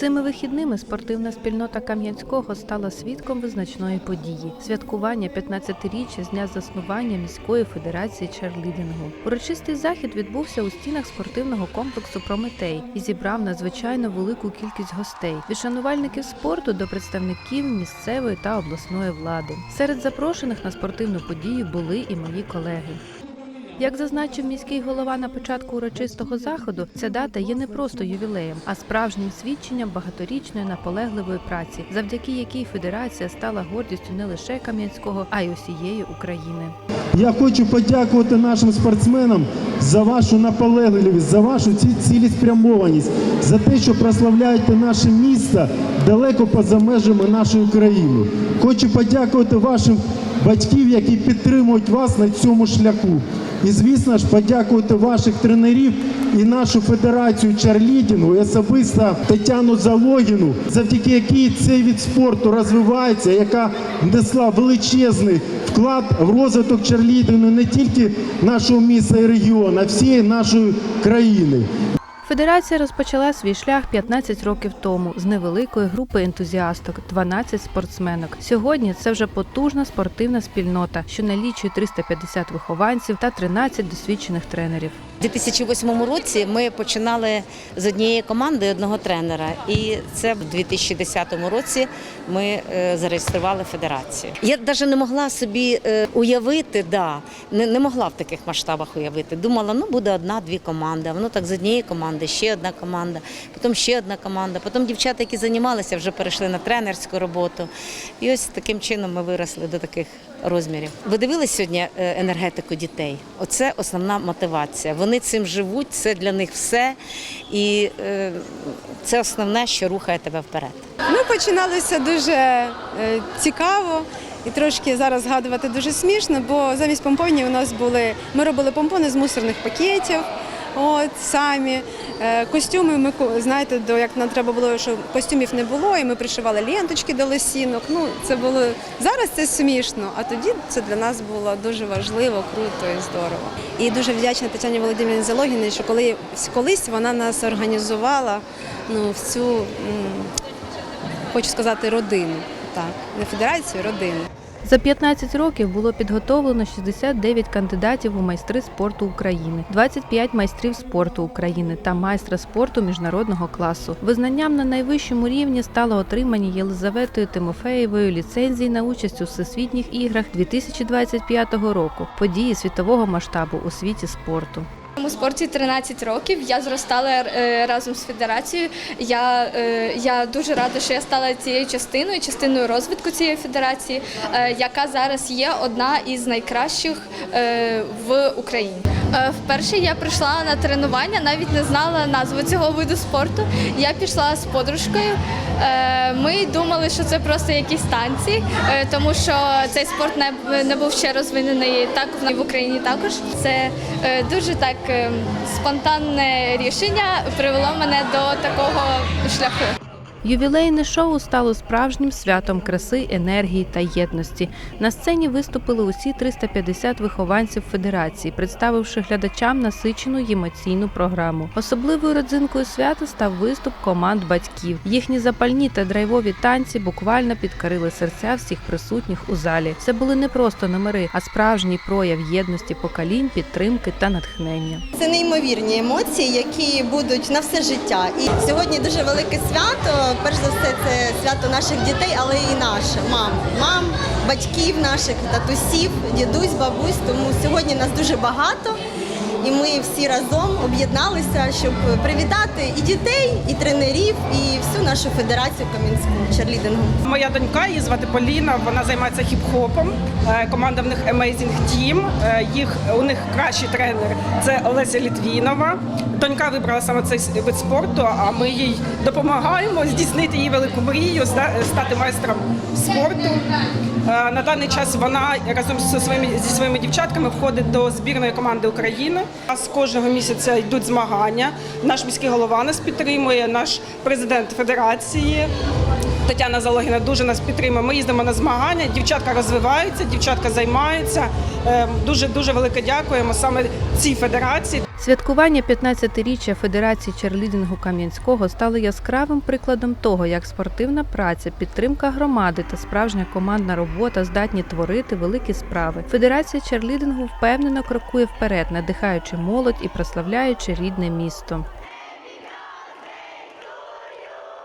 Цими вихідними спортивна спільнота Кам'янського стала свідком визначної події святкування 15-річчя з дня заснування міської федерації черлідингу. Урочистий захід відбувся у стінах спортивного комплексу Прометей і зібрав надзвичайно велику кількість гостей від шанувальників спорту до представників місцевої та обласної влади. Серед запрошених на спортивну подію були і мої колеги. Як зазначив міський голова на початку урочистого заходу, ця дата є не просто ювілеєм, а справжнім свідченням багаторічної наполегливої праці, завдяки якій федерація стала гордістю не лише Кам'янського, а й усієї України. Я хочу подякувати нашим спортсменам за вашу наполегливість, за вашу цілеспрямованість, за те, що прославляєте наше місто далеко поза межами нашої країни. Хочу подякувати вашим батьків, які підтримують вас на цьому шляху. І, звісно ж, подякувати ваших тренерів і нашу федерацію чарлідінгу, і особисто Тетяну Залогіну, завдяки якій цей від спорту розвивається, яка внесла величезний вклад в розвиток чарлідингу не тільки нашого міста і регіону, а всієї нашої країни. Федерація розпочала свій шлях 15 років тому з невеликої групи ентузіасток, 12 спортсменок. Сьогодні це вже потужна спортивна спільнота, що налічує 350 вихованців та 13 досвідчених тренерів. У 2008 році ми починали з однієї команди одного тренера, і це в 2010 році ми е, зареєстрували федерацію. Я навіть не могла собі е, уявити, да, не, не могла в таких масштабах уявити. Думала, ну буде одна-дві команди. Воно так з однієї команди, ще одна команда, потім ще одна команда. Потім дівчата, які займалися, вже перейшли на тренерську роботу. І ось таким чином ми виросли до таких розмірів. Ви дивились сьогодні е, енергетику дітей? Оце основна мотивація. Вони цим живуть, це для них все. І е, це основне, що рухає тебе вперед. Ми починалися дуже е, цікаво і трошки зараз згадувати дуже смішно, бо замість помпонів у нас були ми робили помпони з мусорних пакетів. От самі Е, костюми. Ми знаєте, до як нам треба було, щоб костюмів не було, і ми пришивали ленточки до лосінок. Ну це було зараз. Це смішно. А тоді це для нас було дуже важливо, круто і здорово. І дуже вдячна Тетяні Володимирівні Залогіній, що коли колись вона нас організувала ну, в цю хочу сказати, родину. Так, не федерацію, родину. За 15 років було підготовлено 69 кандидатів у майстри спорту України, 25 майстрів спорту України та майстра спорту міжнародного класу. Визнанням на найвищому рівні стало отримані Єлизаветою Тимофеєвою ліцензії на участь у всесвітніх іграх 2025 року, події світового масштабу у світі спорту. У спорті 13 років. Я зростала е, разом з федерацією. Я, е, я дуже рада, що я стала цією частиною, частиною розвитку цієї федерації, е, яка зараз є одна із найкращих в Україні. Вперше я прийшла на тренування, навіть не знала назву цього виду спорту. Я пішла з подружкою. Ми думали, що це просто якісь танці, тому що цей спорт не, був ще розвинений так в Україні також. Це дуже так спонтанне рішення привело мене до такого шляху. Ювілейне шоу стало справжнім святом краси, енергії та єдності. На сцені виступили усі 350 вихованців федерації, представивши глядачам насичену емоційну програму. Особливою родзинкою свята став виступ команд батьків. Їхні запальні та драйвові танці буквально підкорили серця всіх присутніх у залі. Це були не просто номери, а справжній прояв єдності поколінь, підтримки та натхнення. Це неймовірні емоції, які будуть на все життя. І сьогодні дуже велике свято. Перш за все, це свято наших дітей, але і наше мам, мам, батьків наших, татусів, дідусь, бабусь. Тому сьогодні нас дуже багато. І ми всі разом об'єдналися, щоб привітати і дітей, і тренерів, і всю нашу федерацію Кам'янську черлідингу. Моя донька її звати Поліна. Вона займається хіп-хопом. Е, Команда в них Amazing Team. Е, Їх у них кращий тренер це Олеся Літвінова. Донька вибрала саме цей вид спорту. А ми їй допомагаємо здійснити її велику мрію, ста- стати майстром спорту. Е, На даний час вона разом зі своїми зі своїми дівчатками входить до збірної команди України. У нас кожного місяця йдуть змагання. Наш міський голова нас підтримує, наш президент федерації. Тетяна Залогіна дуже нас підтримує. Ми їздимо на змагання, дівчатка розвиваються, дівчатка займаються. Е, Дуже дуже велике дякуємо саме цій федерації. Святкування 15-річчя Федерації черлідингу Кам'янського стало яскравим прикладом того, як спортивна праця, підтримка громади та справжня командна робота здатні творити великі справи. Федерація черлідингу впевнено крокує вперед, надихаючи молодь і прославляючи рідне місто.